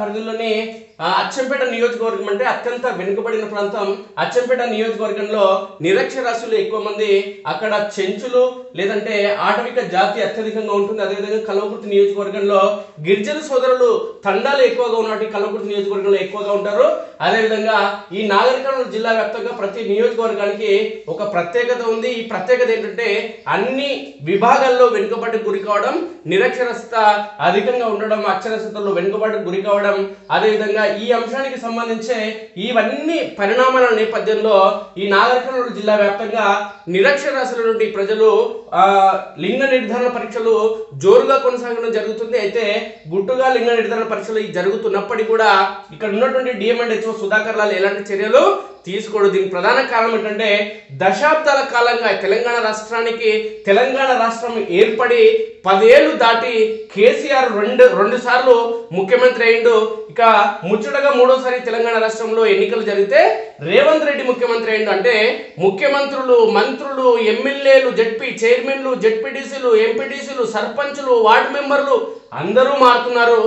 పరిధిలోని ఆ, అచ్చంపేట నియోజకవర్గం అంటే అత్యంత వెనుకబడిన ప్రాంతం. అచ్చంపేట నియోజకవర్గంలో నిరక్షరాస్యులు ఎక్కువ మంది. అక్కడ చెంచులు లేదంటే ఆటవిక జాతి అత్యధికంగా ఉంటుంది. అదేవిధంగా కలవకుర్తి నియోజకవర్గంలో గిరిజన సోదరులు తండాలు ఎక్కువగా ఉన్నట్టు కలవకుర్తి నియోజకవర్గంలో ఎక్కువగా ఉంటారు. అదేవిధంగా ఈ నాగర్ జిల్లా వ్యాప్తంగా ప్రతి నియోజకవర్గానికి ఒక ప్రత్యేకత ఉంది. ఈ ప్రత్యేకత ఏంటంటే అన్ని విభాగాల్లో వెనుకబడి గురి కావడం నిరక్షరస్త అధికంగా ఉండడం అక్షరస్యతలో వెనుకబడి గురి కావడం అదేవిధంగా ఈ అంశానికి సంబంధించే ఇవన్నీ పరిణామాల నేపథ్యంలో ఈ నాగర్ జిల్లా వ్యాప్తంగా నిరక్షరాస్యుల నుండి ప్రజలు లింగ నిర్ధారణ పరీక్షలు జోరుగా కొనసాగడం జరుగుతుంది. అయితే గుట్టుగా లింగ నిర్ధారణ పరీక్షలు జరుగుతున్నప్పటికీ కూడా ఇక్కడ ఉన్నటువంటి DM and HO Sudhakar Lal ఎలాంటి చర్యలు తీసుకోడు దీనికి ప్రధాన కారణం ఏంటంటే దశాబ్దాల కాలంగా తెలంగాణ రాష్ట్రానికి తెలంగాణ రాష్ట్రం ఏర్పడి పదేళ్ళు దాటి కేసీఆర్ రెండు రెండు సార్లు ముఖ్యమంత్రి అయిండు ఇక ముచ్చటగా మూడోసారి తెలంగాణ రాష్ట్రంలో ఎన్నికలు జరిగితే రేవంత్ రెడ్డి ముఖ్యమంత్రి అయిండు అంటే ముఖ్యమంత్రులు మంత్రులు ఎమ్మెల్యేలు జడ్పీ చైర్మన్లు జడ్పీటీసీలు ఎంపీటీసీలు సర్పంచులు వార్డు మెంబర్లు అందరూ మారుతున్నారు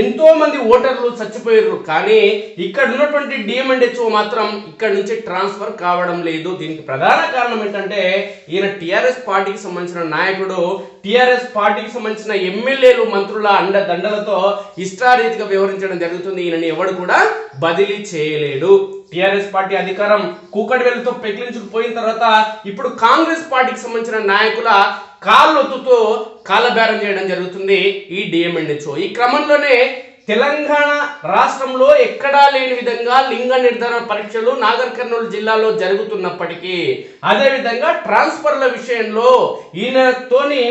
ఎంతో మంది ఓటర్లు చచ్చిపోయారు కానీ ఇక్కడ ఉన్నటువంటి డిఎంఎండ్హెచ్ఓ మాత్రం ఇక్కడ నుంచి ట్రాన్స్ఫర్ కావడం లేదు. దీనికి ప్రధాన కారణం ఏంటంటే ఈయన టిఆర్ఎస్ పార్టీకి సంబంధించిన నాయకుడు టిఆర్ఎస్ పార్టీకి సంబంధించిన ఎమ్మెల్యేలు మంత్రుల అండ దండలతో ఇష్టారీతిగా వివరించడం జరుగుతుంది. ఈయనని ఎవడు కూడా బదిలీ చేయలేడు. టిఆర్ఎస్ పార్టీ అధికారం కూకటి వెలుతో పెకిలించుకుపోయిన తర్వాత ఇప్పుడు కాంగ్రెస్ పార్టీకి సంబంధించిన నాయకుల కాళ్ళొత్తుతో కాలబేరం చేయడం జరుగుతుంది ఈ డిఎంఎన్హెచ్ఓ. ఈ క్రమంలోనే తెలంగాణ రాష్ట్రంలో ఎక్కడా లేని విధంగా లింగ నిర్ధారణ పరీక్షలు నాగర్ కర్నూలు జిల్లాలో జరుగుతున్నప్పటికీ అదేవిధంగా ట్రాన్స్ఫర్ల విషయంలో ఈయనతోని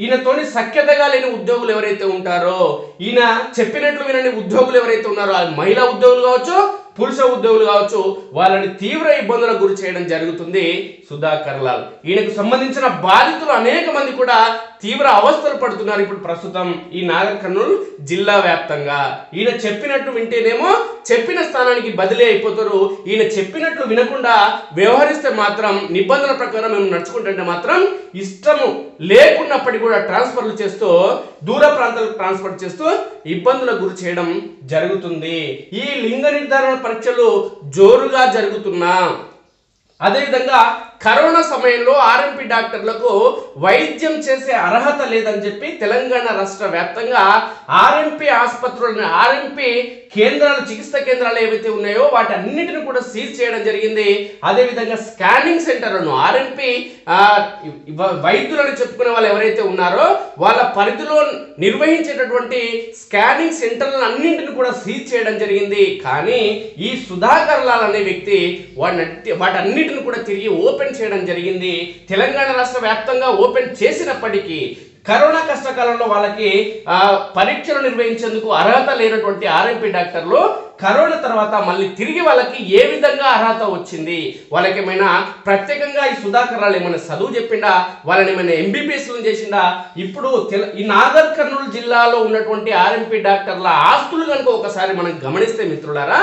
ఈయనతోని సఖ్యతగా లేని ఉద్యోగులు ఎవరైతే ఉంటారో ఈయన చెప్పినట్లు వినని ఉద్యోగులు ఎవరైతే ఉన్నారో అది మహిళా ఉద్యోగులు కావచ్చు పురుష ఉద్యోగులు కావచ్చు వాళ్ళని తీవ్ర ఇబ్బందులకు గురి చేయడం జరుగుతుంది సుధాకర్ లాల్. ఈయనకు సంబంధించిన బాధితులు అనేక మంది కూడా తీవ్ర అవస్థలు పడుతున్నారు. ఇప్పుడు ప్రస్తుతం ఈ నాగర్ కర్నూలు జిల్లా వ్యాప్తంగా. ఈయన చెప్పినట్టు వింటేనేమో చెప్పిన స్థానానికి బదిలీ అయిపోతారు. ఈయన చెప్పినట్లు వినకుండా వ్యవహరిస్తే మాత్రం నిబంధనల ప్రకారం మేము నడుచుకుంటుంటే మాత్రం ఇష్టము లేకున్నప్పటికీ కూడా ట్రాన్స్ఫర్లు చేస్తూ దూర ప్రాంతాలకు ట్రాన్స్ఫర్ చేస్తూ ఇబ్బందులకు గురి చేయడం జరుగుతుంది. ఈ లింగ నిర్ధారణ పరీక్షలు జోరుగా జరుగుతున్నా. అదేవిధంగా కరోనా సమయంలో ఆర్ఎంపీ డాక్టర్లకు వైద్యం చేసే అర్హత లేదని చెప్పి తెలంగాణ రాష్ట్ర వ్యాప్తంగా ఆర్ఎంపీ ఆసుపత్రులను ఆర్ఎంపీ కేంద్రాలు చికిత్స కేంద్రాలు ఏవైతే ఉన్నాయో వాటి అన్నిటిని కూడా సీజ్ చేయడం జరిగింది. అదేవిధంగా స్కానింగ్ సెంటర్లను ఆర్ఎంపీ వైద్యులను చెప్పుకునే వాళ్ళు ఎవరైతే ఉన్నారో వాళ్ళ పరిధిలో నిర్వహించేటటువంటి స్కానింగ్ సెంటర్లను అన్నింటిని కూడా సీజ్ చేయడం జరిగింది. కానీ ఈ సుధాకర్ లాల్ అనే వ్యక్తి వాటి వాటన్నిటిని కూడా తిరిగి ఓపెన్ చేయడం జరిగింది. తెలంగాణ రాష్ట్ర వ్యాప్తంగా ఓపెన్ చేసినప్పటికీ కరోనా కష్టకాలంలో వాళ్ళకి పరీక్షలు నిర్వహించేందుకు అర్హత లేనటువంటి ఆర్ఎంపీ డాక్టర్లు కరోనా తర్వాత మళ్ళీ తిరిగి వాళ్ళకి ఏ విధంగా అర్హత వచ్చింది? వాళ్ళకి ఏమైనా ప్రత్యేకంగా ఈ సుధాకర్ ఏమైనా చదువు చెప్పిండా? వాళ్ళని ఏమైనా ఎంబీబీఎస్లు చేసిండా? ఇప్పుడు తెల ఈ నాగర్ కర్నూలు జిల్లాలో ఉన్నటువంటి ఆర్ఎంపీ డాక్టర్ల ఆస్తులు కనుక ఒకసారి మనం గమనిస్తే మిత్రులారా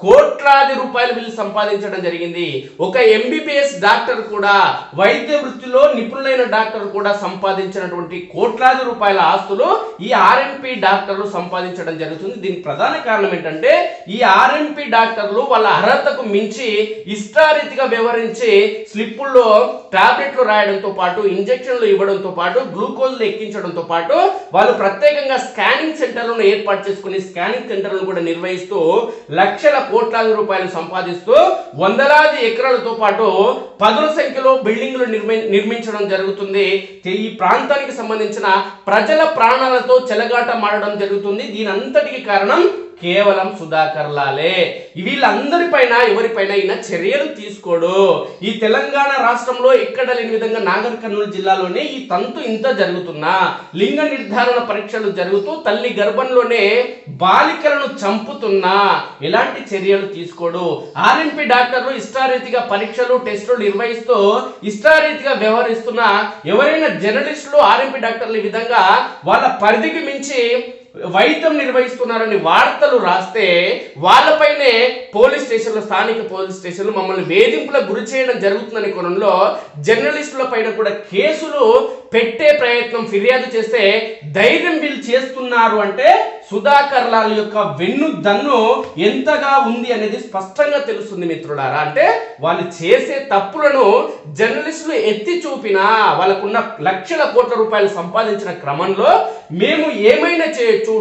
కోట్లాది రూపాయలు వీళ్ళు సంపాదించడం జరిగింది. ఒక ఎంబీబీఎస్ డాక్టర్ కూడా వైద్య వృత్తిలో నిపుణులైన డాక్టర్ కూడా సంపాదించినటువంటి కోట్లాది రూపాయల ఆస్తులు ఈ ఆర్ఎంపి డాక్టర్లు సంపాదించడం జరుగుతుంది. దీనికి ప్రధాన కారణం ఏంటంటే ఈ ఆర్ఎంపి డాక్టర్లు వాళ్ళ అర్హతకు మించి ఇష్టారీతిగా వివరించి స్లిప్పుల్లో టాబ్లెట్లు రాయడంతో పాటు ఇంజెక్షన్లు ఇవ్వడంతో పాటు గ్లూకోజ్లు ఎక్కించడంతో పాటు వాళ్ళు ప్రత్యేకంగా స్కానింగ్ సెంటర్లను ఏర్పాటు చేసుకుని స్కానింగ్ సెంటర్లను కూడా నిర్వహిస్తూ లక్షల కోట్లాది రూపాయలు సంపాదిస్తూ వందలాది ఎకరాలతో పాటు పదుల సంఖ్యలో బిల్డింగ్లు నిర్మి నిర్మించడం జరుగుతుంది. ఈ ప్రాంతానికి సంబంధించిన ప్రజల ప్రాణాలతో చెలగాట మారడం జరుగుతుంది. దీని అంతటికి కారణం కేవలం సుధాకర్ లాలే. వీళ్ళందరిపైన ఎవరిపైన ఈయన చర్యలు తీసుకోడు. ఈ తెలంగాణ రాష్ట్రంలో ఎక్కడ లేని విధంగా నాగర్ కర్నూలు జిల్లాలోనే ఈ తంతు ఇంత జరుగుతున్నా. లింగ నిర్ధారణ పరీక్షలు జరుగుతూ తల్లి గర్భంలోనే బాలికలను చంపుతున్నా. ఎలాంటి చర్యలు తీసుకోడు? ఆర్ఎంపీ డాక్టర్లు ఇష్టారీతిగా పరీక్షలు టెస్టులు నిర్వహిస్తూ ఇష్టారీతిగా వ్యవహరిస్తున్న ఎవరైనా జర్నలిస్టులు ఆర్ఎంపీ డాక్టర్లు ఈ విధంగా వాళ్ళ పరిధికి మించి వైద్యం నిర్వహిస్తున్నారని వార్తలు రాస్తే వాళ్ళపైనే పోలీస్ స్టేషన్లో స్థానిక పోలీస్ స్టేషన్లు మమ్మల్ని వేధింపులకు గురి చేయడం జరుగుతుందనే కోణంలో జర్నలిస్టుల పైన కూడా కేసులు పెట్టే ప్రయత్నం ఫిర్యాదు చేస్తే ధైర్యం వీళ్ళు చేస్తున్నారు అంటే సుధాకర్ లాల్ యొక్క వెన్ను దన్ను ఎంతగా ఉంది అనేది స్పష్టంగా తెలుస్తుంది మిత్రులారా. అంటే వాళ్ళు చేసే తప్పులను జర్నలిస్టులు ఎత్తి చూపినా వాళ్ళకున్న లక్షల కోట్ల రూపాయలు సంపాదించిన క్రమంలో మేము ఏమైనా చేయొచ్చు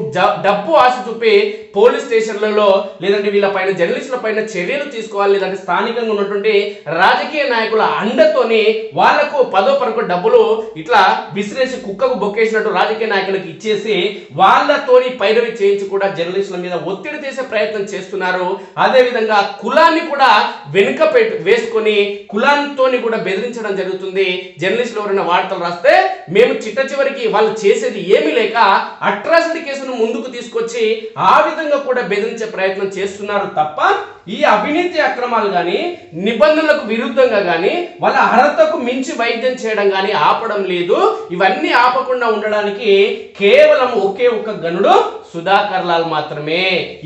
డబ్బు ఆశ చూపి పోలీస్ స్టేషన్లలో లేదంటే వీళ్ళ పైన జర్నలిస్టుల పైన చర్యలు తీసుకోవాలి లేదంటే స్థానికంగా ఉన్నటువంటి రాజకీయ నాయకుల అండతోని వాళ్ళకు పదో పరకు డబ్బులు ఇట్లా విసిరేసి కుక్కకు బొక్కేసినట్టు రాజకీయ నాయకులకు ఇచ్చేసి వాళ్ళతోని పైరవి చేయించి కూడా జర్నలిస్టుల మీద ఒత్తిడి చేసే ప్రయత్నం చేస్తున్నారు. అదే విధంగా కులాన్ని కూడా వెనుక పెట్టు వేసుకొని కులాంతోని కూడా బెదిరించడం జరుగుతుంది. జర్నలిస్టులు ఎవరైనా వార్తలు రాస్తే మేము చిట్ట చివరికి వాళ్ళు చేసేది ఏమీ లేక అట్రాసిటీ కేసును ముందుకు తీసుకొచ్చి ఆ విధంగా కూడా బెదిరించే ప్రయత్నం చేస్తున్నారు తప్ప ఈ అవినీతి అక్రమాలు కానీ నిబంధనలకు విరుద్ధంగా కానీ వాళ్ళ అర్హతకు మించి వైద్యం చేయడం కానీ ఆపడం లేదు. ఇవన్నీ ఆపకుండా ఉండడానికి కేవలం ఒకే ఒక్క గనుడు సుధాకర్ లాల్ మాత్రమే.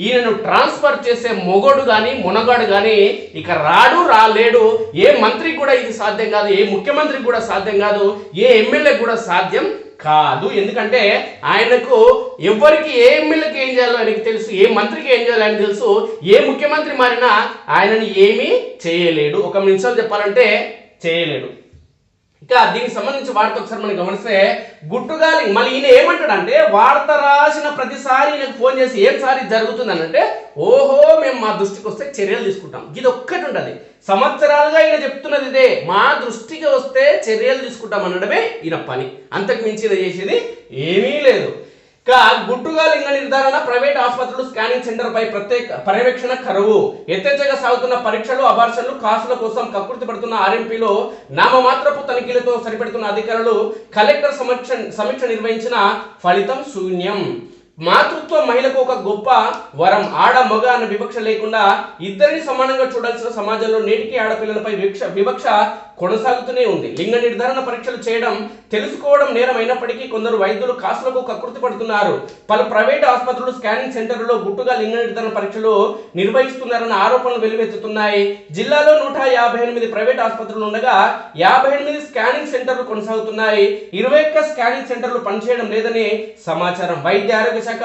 ఈయనను ట్రాన్స్ఫర్ చేసే మొగోడు గాని మునగాడు గాని ఇక రాడు రాలేడు. ఏ మంత్రి కూడా ఇది సాధ్యం కాదు ఏ ముఖ్యమంత్రికి కూడా సాధ్యం కాదు ఏ ఎమ్మెల్యే కూడా సాధ్యం కాదు. ఎందుకంటే ఆయనకు ఎవరికి ఏ ఎమ్మెల్యేకి ఏం చేయాలో ఆయనకి తెలుసు ఏ మంత్రికి ఏం చేయాలో ఆయనకు తెలుసు ఏ ముఖ్యమంత్రి మారినా ఆయనను ఏమీ చేయలేడు. ఒక నిమిషం చెప్పాలంటే చేయలేడు. ఇంకా దీనికి సంబంధించి వాడితో ఒకసారి మనం గమనిస్తే గుట్టుగాలి మళ్ళీ ఈయన ఏమంటాడంటే వార్త రాసిన ప్రతిసారి ఈయనకు ఫోన్ చేసి ఏం సారి జరుగుతుంది అంటే ఓహో మేము మా దృష్టికి వస్తే చర్యలు తీసుకుంటాం. ఇది ఒక్కటి ఉంటుంది సంవత్సరాలుగా ఈయన చెప్తున్నది ఇదే మా దృష్టికి వస్తే చర్యలు తీసుకుంటాం అనడమే ఈయన పని. అంతకు మించి చేసేది ఏమీ లేదు. ఇక గుట్టుగా లింగ నిర్ధారణ ప్రైవేట్ ఆసుపత్రులు స్కానింగ్ సెంటర్ పై ప్రత్యేక పర్యవేక్షణ కరువు. ఎత్తెచ్చగా సాగుతున్న పరీక్షలు అబార్షన్లు కాసుల కోసం కకృతి పడుతున్న ఆర్ఎంపీలో నామమాత్రపు తనిఖీలతో సరిపెడుతున్న అధికారులు కలెక్టర్ సమీక్ష సమీక్ష నిర్వహించిన ఫలితం శూన్యం. మాతృత్వ మహిళకు ఒక గొప్ప వరం. ఆడ మగ అన్న వివక్ష లేకుండా ఇద్దరిని సమానంగా చూడాల్సిన సమాజంలో నేటికి ఆడపిల్లలపై వివక్ష వివక్ష కొనసాగుతూనే ఉంది. లింగ నిర్ధారణ పరీక్షలు చేయడం తెలుసుకోవడం నేరం అయినప్పటికీ కొందరు వైద్యులు కాసులకు కకృతి పడుతున్నారు. పలు ప్రైవేట్ ఆసుపత్రులు స్కానింగ్ సెంటర్లలో గుట్టుగా లింగ నిర్ధారణ పరీక్షలు నిర్వహిస్తున్నారన్న ఆరోపణలు వెలువెత్తుతున్నాయి. జిల్లాలో నూట యాభై ఎనిమిది ప్రైవేట్ ఆసుపత్రులు ఉండగా యాభై ఎనిమిది స్కానింగ్ సెంటర్లు కొనసాగుతున్నాయి. ఇరవై ఒక్క స్కానింగ్ సెంటర్లు పనిచేయడం లేదని సమాచారం. వైద్య ఆరోగ్య శాఖ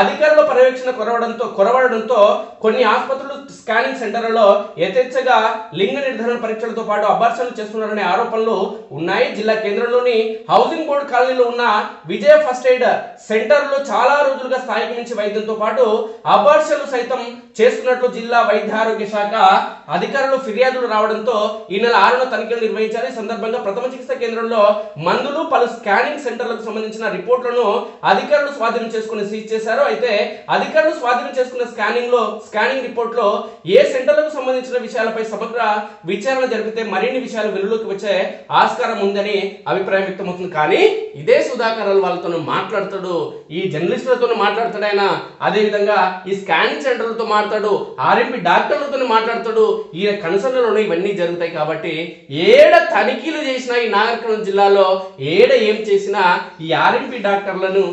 అధికారుల పర్యవేక్షణ కొరవడంతో కొరవడంతో కొన్ని ఆసుపత్రులు స్కానింగ్ సెంటర్లలో యథేచ్ఛగా లింగ నిర్ధారణ పరీక్షలతో పాటు అబార్షన్లు చేస్తున్నారనే ఆరోపణలు ఉన్నాయి. జిల్లా కేంద్రంలోని హౌసింగ్ బోర్డు కాలనీలో ఉన్న విజయ ఫస్ట్ ఎయిడ్ సెంటర్లో చాలా రోజులుగా స్థాయికి మించి వైద్యంతో పాటు అబార్షన్లు సైతం చేస్తున్నట్లు జిల్లా వైద్య ఆరోగ్య శాఖ అధికారులు ఫిర్యాదులు రావడంతో ఈ నెల ఆరున తనిఖీలు నిర్వహించారు. ఈ సందర్భంగా ప్రథమ చికిత్స కేంద్రంలో మందులు పలు స్కానింగ్ సెంటర్లకు సంబంధించిన రిపోర్టులను అధికారులు స్వాధీనం చేసుకుని సీజ్ చేశారు అయితే అధికారులు స్వాధీనం చేసుకున్న స్కానింగ్లో స్కానింగ్ రిపోర్ట్లో ఏ సెంటర్లకు సంబంధించిన విషయాలపై సమగ్ర విచారణ జరిపితే మరిన్ని విషయాలు వెలుగులోకి వచ్చే ఆస్కారం ఉందని అభిప్రాయం వ్యక్తమవుతుంది. కానీ ఇదే సుధాకర్ వాళ్ళతో మాట్లాడతాడు ఈ జర్నలిస్టులతో మాట్లాడతాడు ఆయన. అదే విధంగా ఈ స్కానింగ్ సెంటర్లతో మాట్లాడు ఆర్ఎంపీ డాక్టర్లతో మాట్లాడతాడు. ఈయన కన్సర్న్లోనే ఇవన్నీ జరుగుతాయి కాబట్టి ఏడ తనిఖీలు చేసినా ఈ నాగరికర్నూలు జిల్లాలో ఏడ ఏం చేసినా ఈ ఆర్ఎంపీ డాక్టర్లను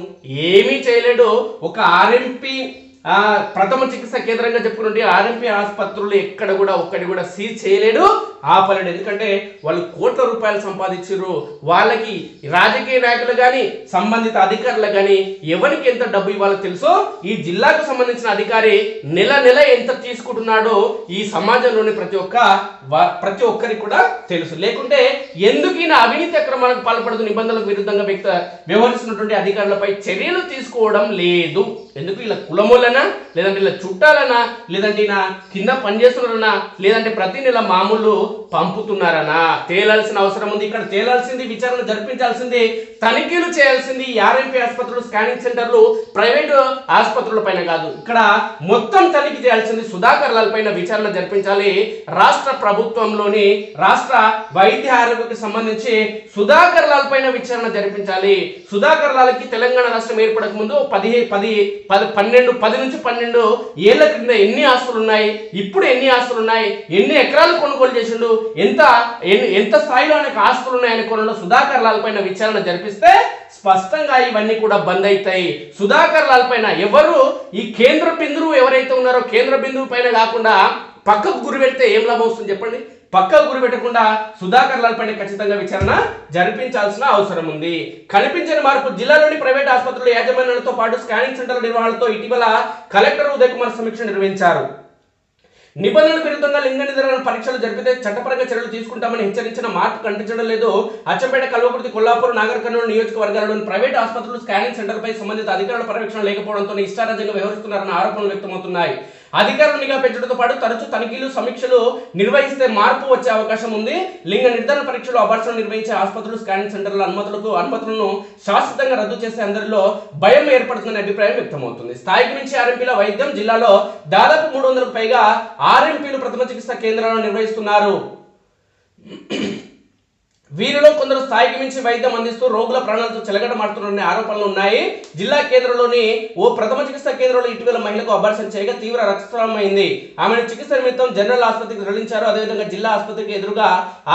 ఏమీ చేయలేడు. ఒక ఆర్ఎంపీ ఆ ప్రథమ చికిత్స కేంద్రంగా చెప్పుకుంటే ఆర్ఎంపీ ఆసుపత్రులు ఎక్కడ కూడా ఒక్కటి కూడా సీజ్ చేయలేడు ఆపలేడు. ఎందుకంటే వాళ్ళు కోట్ల రూపాయలు సంపాదించారు వాళ్ళకి రాజకీయ నాయకులు కానీ సంబంధిత అధికారులు కానీ ఎవరికి ఎంత డబ్బు ఇవ్వాలో తెలుసో ఈ జిల్లాకు సంబంధించిన అధికారి నెల నెల ఎంత తీసుకుంటున్నాడో ఈ సమాజంలోని ప్రతి ఒక్క ప్రతి ఒక్కరికి కూడా తెలుసు. లేకుంటే ఎందుకు ఈయన అవినీతి అక్రమాలకు పాల్పడుతూ నిబంధనలకు విరుద్ధంగా వ్యక్త వ్యవహరిస్తున్నటువంటి అధికారులపై చర్యలు తీసుకోవడం లేదు. ఎందుకు? ఇలా కులమూలన లేదంటే ఇలా చుట్టాలనా లేదంటే నా కింద పనిచేస్తున్నారనా లేదంటే ప్రతి నెల మామూలు పంపుతున్నారనా తేలాల్సిన అవసరం ఉంది. ఇక్కడ తేలాల్సింది విచారణ జరిపించాల్సింది తనిఖీలు చేయాల్సింది ఆర్ఎంపీ ఆసుపత్రులు స్కానింగ్ సెంటర్లు ప్రైవేట్ ఆసుపత్రుల పైన కాదు. ఇక్కడ మొత్తం తనిఖీ చేయాల్సింది సుధాకర్ లాల్ పైన విచారణ జరిపించాలి. రాష్ట్ర ప్రభుత్వంలోని రాష్ట్ర వైద్య ఆరోగ్యకు సంబంధించి సుధాకర్ లాల్ పైన విచారణ జరిపించాలి. సుధాకర్ లాల్కి తెలంగాణ రాష్ట్రం ఏర్పడక ముందు పదిహే పది పది పన్నెండు పది నుంచి పన్నెండు ఏళ్ళ క్రింద ఎన్ని ఆస్తులు ఉన్నాయి ఇప్పుడు ఎన్ని ఆస్తులు ఉన్నాయి ఎన్ని ఎకరాలు కొనుగోలు చేసిండు ఎంత ఎంత స్థాయిలో ఆయనకు ఆస్తులు ఉన్నాయని కొనలో సుధాకర్ లాల్ పైన విచారణ జరిపిస్తే స్పష్టంగా ఇవన్నీ కూడా బంద్ అవుతాయి సుధాకర్ లాల్ పైన ఎవరు ఈ కేంద్ర బిందువు ఎవరైతే ఉన్నారో కేంద్ర బిందువు పైన కాకుండా పక్కకు గురి పెడితే ఏం లాభం వస్తుంది చెప్పండి? పక్కకు గురి పెట్టకుండా సుధాకర్ లాల్ పైన ఖచ్చితంగా విచారణ జరిపించాల్సిన అవసరం ఉంది. కనిపించని మార్పు జిల్లాలోని ప్రైవేట్ ఆసుపత్రుల యాజమాన్యాలతో పాటు స్కానింగ్ సెంటర్ల నిర్వహణతో ఇటీవల కలెక్టర్ ఉదయ్ కుమార్ సమీక్ష నిర్వహించారు. నిబంధనలకు విరుద్ధంగా లింగ నిర్ధారణ పరీక్షలు జరిపితే చట్టపరంగా చర్యలు తీసుకుంటామని హెచ్చరించిన మార్పు కనిపించడం లేదు. అచ్చంపేట కల్వకుర్తి కొల్లాపూర్ నాగర్ కర్నూలు నియోజకవర్గాలలోని ప్రైవేట్ ఆసుపత్రులు స్కానింగ్ సెంటర్పై సంబంధిత అధికారుల పర్యవేక్షణ లేకపోవడంతో ఇష్టారాజ్యంగా వ్యవహరిస్తున్నారన్న ఆరోపణలు వ్యక్తమవుతున్నాయి. అధికారులు నిఘా పెంచడంతో పాటు తరచూ తనిఖీలు సమీక్షలు నిర్వహిస్తే మార్పు వచ్చే అవకాశం ఉంది. లింగ నిర్ధారణ పరీక్షలు అబార్షణలు నిర్వహించే ఆసుపత్రులు స్కానింగ్ సెంటర్ల అనుమతులకు అనుమతులను శాశ్వతంగా రద్దు చేసే అందరిలో భయం ఏర్పడుతుందనే అభిప్రాయం వ్యక్తమవుతుంది. స్థాయికి మించి ఆర్ఎంపీల వైద్యం జిల్లాలో దాదాపు మూడు వందలకు పైగా ఆర్ఎంపీలు ప్రథమ చికిత్సా కేంద్రాలను నిర్వహిస్తున్నారు. వీరిలో కొందరు స్థాయికి మించి వైద్యం అందిస్తూ రోగుల ప్రాణాలతో చెలగటమాడుతున్నారనే ఆరోపణలు ఉన్నాయి. జిల్లా కేంద్రంలోని ఓ ప్రథమ చికిత్సా కేంద్రంలో ఇటీవల మహిళకు అబార్షన్ చేయగా తీవ్ర రక్తస్రావమైంది. ఆమెను చికిత్స నిమిత్తం జనరల్ ఆసుపత్రికి తరలించారు. అదేవిధంగా జిల్లా ఆసుపత్రికి ఎదురుగా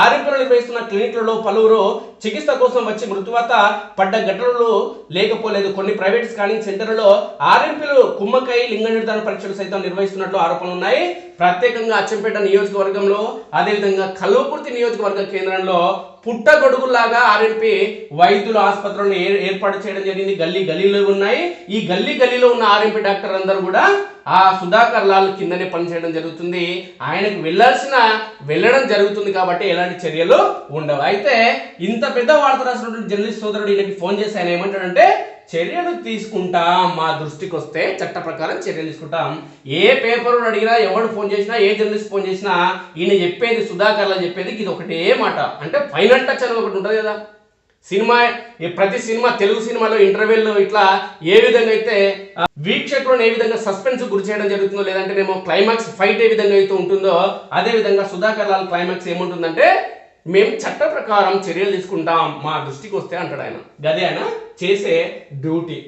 ఆరోగ్యం నిర్వహిస్తున్న క్లినిక్లలో పలువురు చికిత్స కోసం వచ్చి మృతువాత పడ్డ ఘటనలు లేకపోలేదు. కొన్ని ప్రైవేట్ స్కానింగ్ సెంటర్లలో ఆర్ఎంపీలు కుమ్మకై లింగ నిర్ధారణ పరీక్షలు సైతం నిర్వహిస్తున్నట్లు ఆరోపణలు ఉన్నాయి. ప్రత్యేకంగా అచ్చంపేట నియోజకవర్గంలో అదేవిధంగా కల్వకుర్తి నియోజకవర్గ కేంద్రంలో పుట్టగొడుగులాగా ఆర్ఎంపీ వైద్యుల ఆసుపత్రులను ఏర్పాటు చేయడం జరిగింది. గల్లీ గల్లీలో ఉన్నాయి. ఈ గల్లీ గల్లీలో ఉన్న ఆర్ఎంపీ డాక్టర్ అందరూ కూడా ఆ సుధాకర్ లాల్ కిందనే పనిచేయడం జరుగుతుంది. ఆయనకు వెళ్ళాల్సిన వెళ్ళడం జరుగుతుంది కాబట్టి ఎలాంటి చర్యలు ఉండవు. అయితే ఇంత పెద్ద వార్త రాసినటువంటి జర్నలిస్ట్ సోదరుడు ఈయనకి ఫోన్ చేసి ఆయన ఏమంటాడంటే చర్యలు తీసుకుంటాం మా దృష్టికి వస్తే చట్ట ప్రకారం చర్యలు తీసుకుంటాం. ఏ పేపర్ అడిగినా ఎవడు ఫోన్ చేసినా ఏ జర్నలిస్ట్ ఫోన్ చేసినా ఈయన చెప్పేది సుధాకర్ లాల్ చెప్పేది ఇది ఒకటే మాట. అంటే ఫైనల్ టచ్ అని ఒకటి ఉంటుంది కదా. సినిమా ప్రతి సినిమా తెలుగు సినిమాలో ఇంటర్వెల్ ఇట్లా ఏ విధంగా అయితే వీక్షకులను ఏ విధంగా సస్పెన్స్ గురి చేయడం జరుగుతుందో లేదంటేనేమో క్లైమాక్స్ ఫైట్ ఏ విధంగా అయితే ఉంటుందో అదే విధంగా సుధాకర్ లాల్ క్లైమాక్స్ ఏముంటుందంటే మేము చట్ట ప్రకారం చర్యలు తీసుకుంటాం మా దృష్టికి వస్తే అంటాడు ఆయన. గదే ఆయన? చేసే డ్యూటీ.